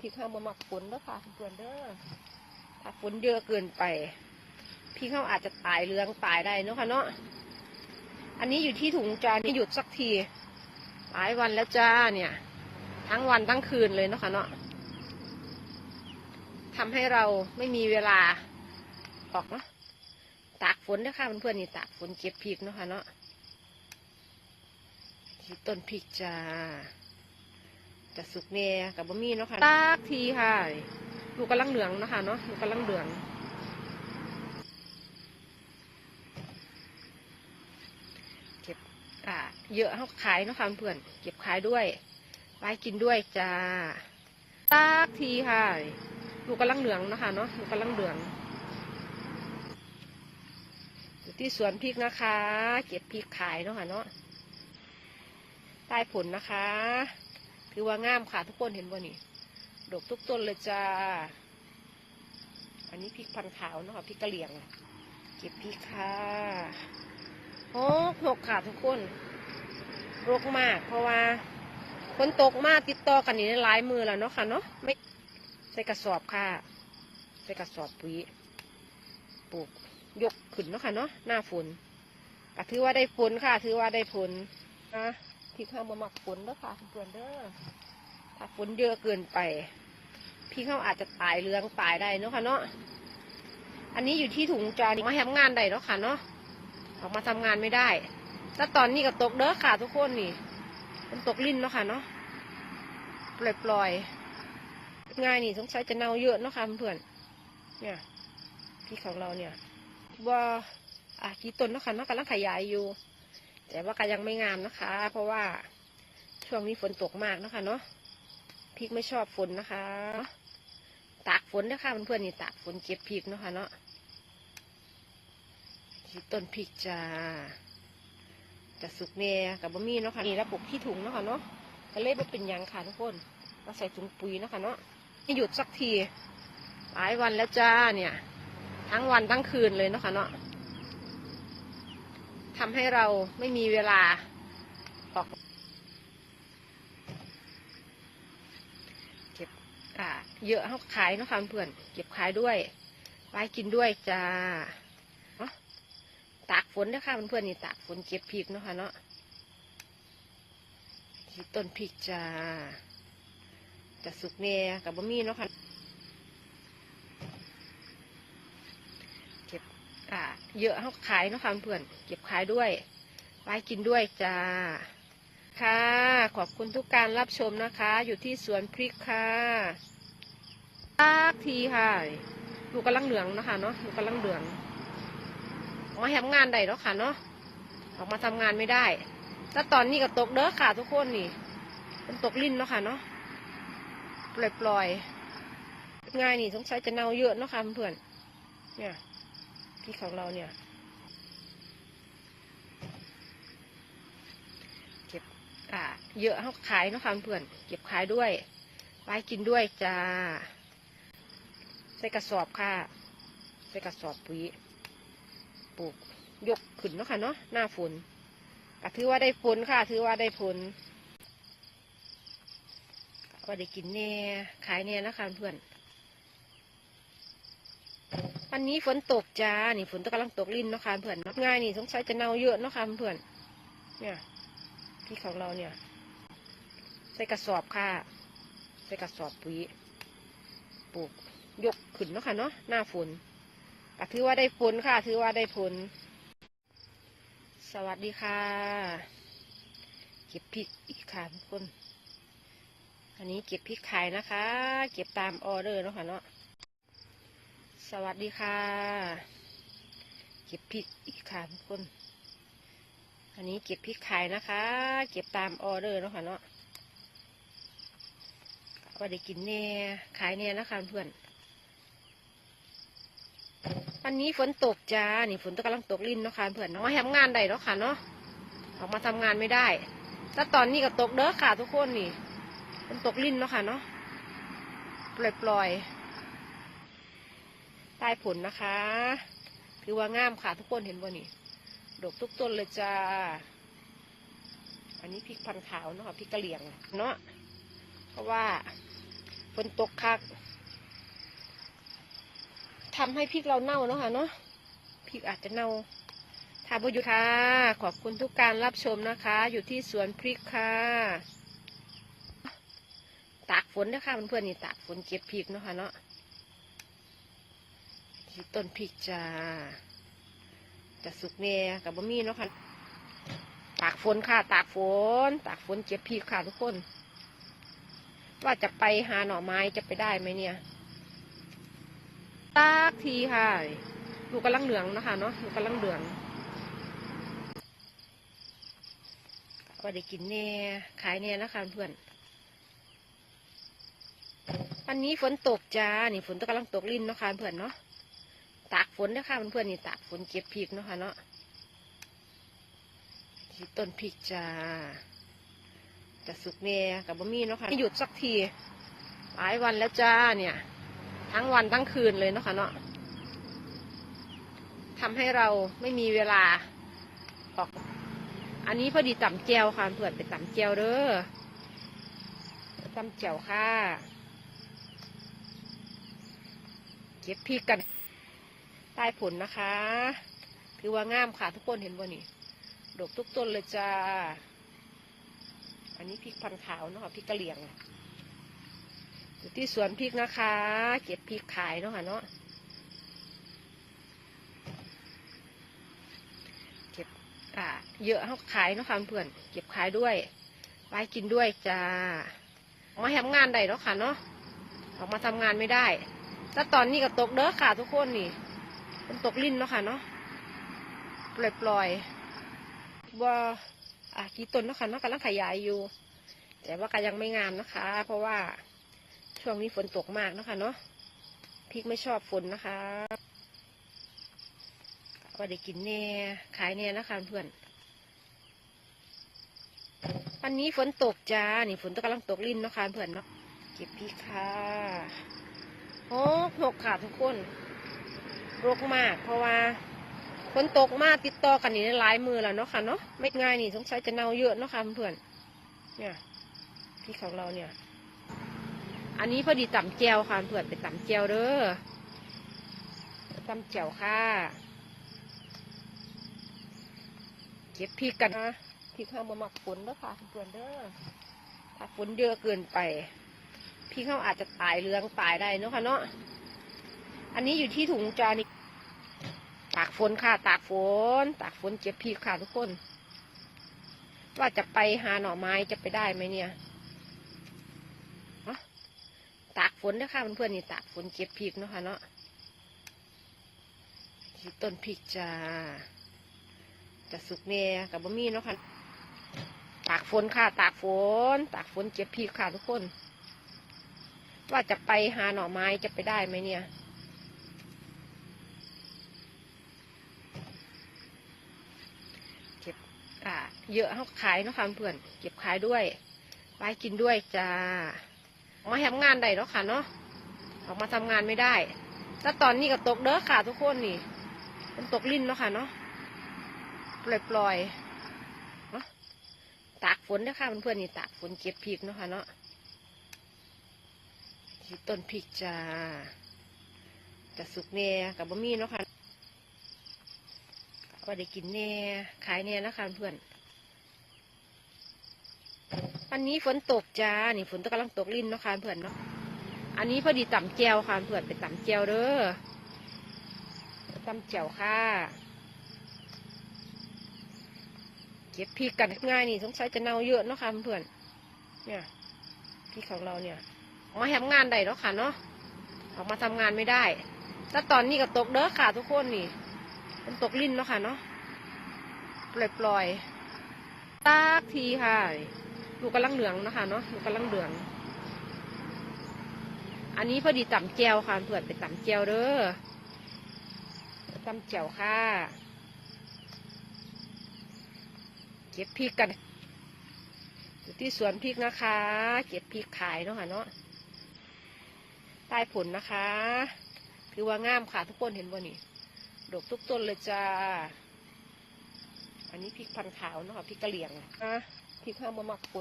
พริกข้าวบะหมักฝนเด้อค่ะเพื่อนเด้อถ้าฝนเยอะเกินไปพริกข้าวอาจจะตายเรืองตายได้เนาะค่ะเนาะอันนี้อยู่ที่ถุงจานนี่หยุดสักทีหลายวันแล้วจ้าเนี่ย ทั้งวันทั้งคืนเลยเนาะค่ะเนาะทำให้เราไม่มีเวลาออกเนาะตากฝนเด้ค่ะเพื่อนๆนี่ตากฝนเก็บพริกเนาะค่ะเนาะที่ต้นพริกจ้า จะสุกแน่กับบะหมี่เนาะค่ะตากทีค่ะ ลูกกำลังเหลืองเนาะคะเนาะลูกกำลังเหลืองเก็บอ่าเยอะเขาขายเนาะค่ะเพื่อนเก็บขายด้วยไว้กินด้วยจ้าตากทีค่ะ ลูกกำลังเหลืองเนาะคะเนาะลูกกำลังเหลืองที่สวนพริกนะคะ เก็บพริกขายเนาะค่ะเนาะใต้ผลนะคะ ถือว่างามค่ะทุกคนเห็นบ่นี่ดกทุกต้นเลยจ้า อันนี้พริกพันขาวเนาะพริกกะเหรี่ยง เก็บพริกค่ะโอ้หกค่ะทุกคนรกมาก เพราะว่าฝนตกมากติดต่อกันนี่หลายมือแล้วเนาะค่ะเนาะไม่ใส่กระสอบค่ะ ใส่กระสอบปุ๋ยปลูกยกขึ้นเนาะค่ะเนาะหน้าฝนถือว่าได้ผลค่ะ ถือว่าได้ผลนะ พริกข้าวบะหมักฝนเด้อค่ะเพื่อนเด้อถ้าฝนเยอะเกินไปพริกข้าวอาจจะตายเรืองตายได้เนาะค่ะเนาะอันนี้อยู่ที่ถุงจานมาทำงานได้เนาะค่ะเนาะออกมาทำงานไม่ได้ถ้าตอนนี้ก็ตกเด้อค่ะทุกคนนี่มันตกลิ้นเนาะค่ะเนาะปล่อยปล่อยง่ายนี่สงสัยจะเน่าเยอะเนาะค่ะเพื่อนเนี่ยพริกของเราเนี่ยว่าอะกี่ต้นเนาะค่ะเนาะกำลังขยายอยู่ แต่ว่าก็ยังไม่งามนะคะ เพราะว่าช่วงนี้ฝนตกมากนะคะเนาะพริกไม่ชอบฝนนะคะ ตากฝนนะคะเพื่อนๆนี่ตากฝนเก็บพริกนะคะเนาะต้นพริกจ้าจะสุกแน่กับบะหมี่เนาะค่ะนี่แล้วปลูกที่ถุงเนาะค่ะเนาะก็เลยมาเป็นยังค่ะทุกคนมาใส่ถุงปุ๋ยเนาะค่ะเนาะให้หยุดสักทีหลายวันแล้วจ้าเนี่ย ทั้งวันทั้งคืนเลยเนาะค่ะเนาะ ทำให้เราไม่มีเวลาออกเก็บอ่าเยอะเขาขายเนาะค่ะเพื่อนเก็บขายด้วย ไว้กินด้วยจ้าเนาะตากฝนนะคะเพื่อนๆนี่ตากฝนเก็บพริกเนาะค่ะเนาะที่ต้นพริกจ้าจะสุกแน่กับบะหมี่เนาะค่ะ ก็บอ่าเยอะเขาขายเนาะค่ะเพื่อนเก็บขายด้วยไว้กินด้วยจ้า ค่ะ ขอบคุณทุกการรับชมนะคะ อยู่ที่สวนพริกค่ะตากทีค่ะลูกกำลังเหลืองนะคะเนาะลูกกำลังเหลืองมาทำงานได้เนาะค่ะเนาะออกมาทำงานไม่ได้ถ้าตอนนี้ก็ตกเด้อค่ะทุกคนนี่มันตกลิ้นเนาะค่ะเนาะปล่อยปลอยๆง่ายนี่สงสัยจะเน่าเยอะเนาะค่ะเพื่อนเนี่ย ริกของเราเนี่ย เก็บอ่า เยอะเขาขายเนาะค่ะเพื่อนเก็บขายด้วยไว้กินด้วยจ้า ใส่กระสอบค่ะ ใส่กระสอบปุ๋ยปลูกยกขึ้นเนาะค่ะเนาะหน้าฝนก็ถือว่าได้ผลค่ะ ถือว่าได้ผลก็ได้กินแน่ขายแน่นะคะเพื่อน วันนี้ฝนตกจ้า นี่ฝนตกกำลังตกลิ้นเนาะค่ะเพื่อนง่ายนี่สงสัยจะเน่าเยอะเนาะค่ะเพื่อนเนี่ยพริกของเราเนี่ย ใส่กระสอบค่ะ ใส่กระสอบปุ๋ยปลูกยกขึ้นเนาะค่ะเนาะหน้าฝนก็ถือว่าได้ผลค่ะ ถือว่าได้ผล สวัสดีค่ะ เก็บพริกอีกค่ะทุกคน อันนี้เก็บพริกขายนะคะ เก็บตามออเดอร์เนาะค่ะเนาะ สวัสดีค่ะ เก็บพริกอีกค่ะทุกคน อันนี้เก็บพริกขายนะคะ เก็บตามออเดอร์เนาะค่ะเนาะว่าได้กินแน่ขายแน่นะคะเพื่อน วันนี้ฝนตกจ้า นี่ฝนตกกำลังตกลินเนาะค่ะเพื่อนเนาะมาทำงานได้เนาะค่ะเนาะ ออกมาทำงานไม่ได้ถ้าตอนนี้ก็ตกเด้อค่ะทุกคนนี่มันตกลินเนาะค่ะเนาะ ปล่อยปล่อยๆ ใต้ผลนะคะ ถือว่างามค่ะทุกคนเห็นบ่นี่ดกทุกต้นเลยจ้า อันนี้พริกพันขาวเนาะพริกกะเหรี่ยงเนาะ เพราะว่าฝนตกคักทำให้พริกเราเน่าเนาะค่ะเนาะ พริกอาจจะเน่าทาบุยุค่ะขอบคุณทุกการรับชมนะคะ อยู่ที่สวนพริกค่ะ ตากฝนนะคะเพื่อนๆนี่ตากฝนเก็บพริกเนาะค่ะเนาะ ที่ต้นพริกจ้าจะสุกแน่กับบะหมี่เนาะค่ะ ตากฝนค่ะ ตากฝน ตากฝนเก็บพริกค่ะทุกคน ว่าจะไปหาหน่อไม้จะไปได้ไหมเนี่ย ตากทีค่ะลูกกำลังเหลืองนะคะเนาะลูกกำลังเหลืองก็ได้กินแน่ ขายแน่นะคะเพื่อนวันนี้ฝนตกจ้า นี่ฝนตกกำลังตกลิ้นเนาะค่ะเพื่อนเนาะ ตากฝนนะคะเพื่อนๆนี่ตากฝนเก็บพริกเนาะค่ะเนาะที่ต้นพริกจ้าจะสุกแน่กับบะมี่เนาะค่ะไม่หยุดสักที หลายวันแล้วจ้าเนี่ย ทั้งวันทั้งคืนเลยเนาะค่ะเนาะทำให้เราไม่มีเวลาออก อันนี้พอดีต่ำแจวค่ะเพื่อนไปต่ำแจวเด้อต่ำแจวค่ะ เก็บพริกกัน ใต้ผลนะคะ ถือว่างามค่ะทุกคนเห็นบ่นี่ดกทุกต้นเลยจ้า อันนี้พริกพันขาวเนาะพริกกะเหรี่ยงอยู่ที่สวนพริกนะคะ เก็บพริกขายเนาะค่ะเนาะเก็บอ่าเยอะเขาขายเนาะค่ะเพื่อนเก็บขายด้วยไว้กินด้วยจ้าออกมาทำงานได้เนาะค่ะเนาะออกมาทำงานไม่ได้ถ้าตอนนี้ก็ตกเด้อค่ะทุกคนนี่ มันตกลิ้นเนาะค่ะเนาะปล่อยปล่อยๆว่าอะกี่ต้นเนาะค่ะเนาะกำลังขยายอยู่ แต่ว่าก็ยังไม่งามนะคะ เพราะว่าช่วงนี้ฝนตกมากเนาะค่ะเนาะพริกไม่ชอบฝนนะคะก็ได้กินแน่ขายแน่นะคะเพื่อนวันนี้ฝนตกจ้า นี่ฝนตกกำลังตกลิ้นเนาะค่ะเพื่อนเนาะเก็บพริกค่ะโอ้หกค่ะทุกคน รกมาก เพราะว่าฝนตกมากติดต่อกันนี่หลายมือแล้วเนาะค่ะเนาะไม่ง่ายนี่สงสัยจะเน่าเยอะเนาะค่ะเพื่อนเนี่ยพริกของเราเนี่ย อันนี้พอดีต่ำแจวค่ะเพื่อนไปต่ำแจวเด้อต่ำแจวค่ะเก็บพริกกันนะพริกข้าวมาหมักฝนเด้อค่ะเพื่อนเด้อถ้าฝนเยอะเกินไปพริกข้าวอาจจะตายเรืองตายได้เนาะค่ะเนาะ อันนี้อยู่ที่ถุงจานี่ตากฝนค่ะ ตากฝน ตากฝนเก็บพริกค่ะทุกคน ว่าจะไปหาหน่อไม้จะไปได้ไหมเนี่ยฮะตากฝนนะคะเพื่อนๆนี่ตากฝนเก็บพริกเนาะค่ะเนาะที่ต้นพริกจ้าจะสุกแน่กับบะมี่เนาะค่ะตากฝนค่ะ ตากฝน ตากฝนเก็บพริกค่ะทุกคน ว่าจะไปหาหน่อไม้จะไปได้ไหมเนี่ย อ่า เยอะเขาขายเนาะค่ะเพื่อนเก็บขายด้วยไว้กินด้วยจ้ามาทำงานได้เนาะค่ะเนาะออกมาทำงานไม่ได้ถ้าตอนนี้ก็ตกเด้อค่ะทุกคนนี่มันตกลิ้นเนาะค่ะเนาะปล่อยปล่อยเนาะตากฝนนะคะเพื่อนๆนี่ตากฝนเก็บพริกเนาะค่ะเนาะที่ต้นพริกจ้าจะสุกแน่กับบะมี่เนาะค่ะ ก็ได้กินแน่ขายแน่นะคะเพื่อนวันนี้ฝนตกจ้า นี่ฝนตกกำลังตกลิ้นเนาะค่ะเพื่อนเนาะ อันนี้พอดีต่ำแจวค่ะเพื่อนไปต่ำแจวเด้อต่ำแจวค่ะเก็บพริกกันง่ายนี่สงสัยจะเน่าเยอะเนาะค่ะเพื่อนเนี่ยพริกของเราเนี่ยมาทำงานได้เนาะค่ะเนาะออกมาทำงานไม่ได้ถ้าตอนนี้ก็ตกเด้อค่ะทุกคนนี่ มันตกลิ้นเนาะค่ะเนาะปล่อยปล่อยๆตากทีค่ะลูกกำลังเหลืองนะคะเนาะลูกกำลังเหลือง อันนี้พอดีต่ำแจวค่ะเพื่อนไปต่ำแจวเด้อต่ำแจวค่ะเก็บพริกกันอยู่ที่สวนพริกนะคะ เก็บพริกขายเนาะค่ะเนาะใต้ผลนะคะถือว่างามค่ะทุกคนเห็นบ่นี่ ดกทุกต้นเลยจ้า อันนี้พริกพันขาวเนาะค่ะพริกกะเหรี่ยงนะพริกข้าวมะมักฝน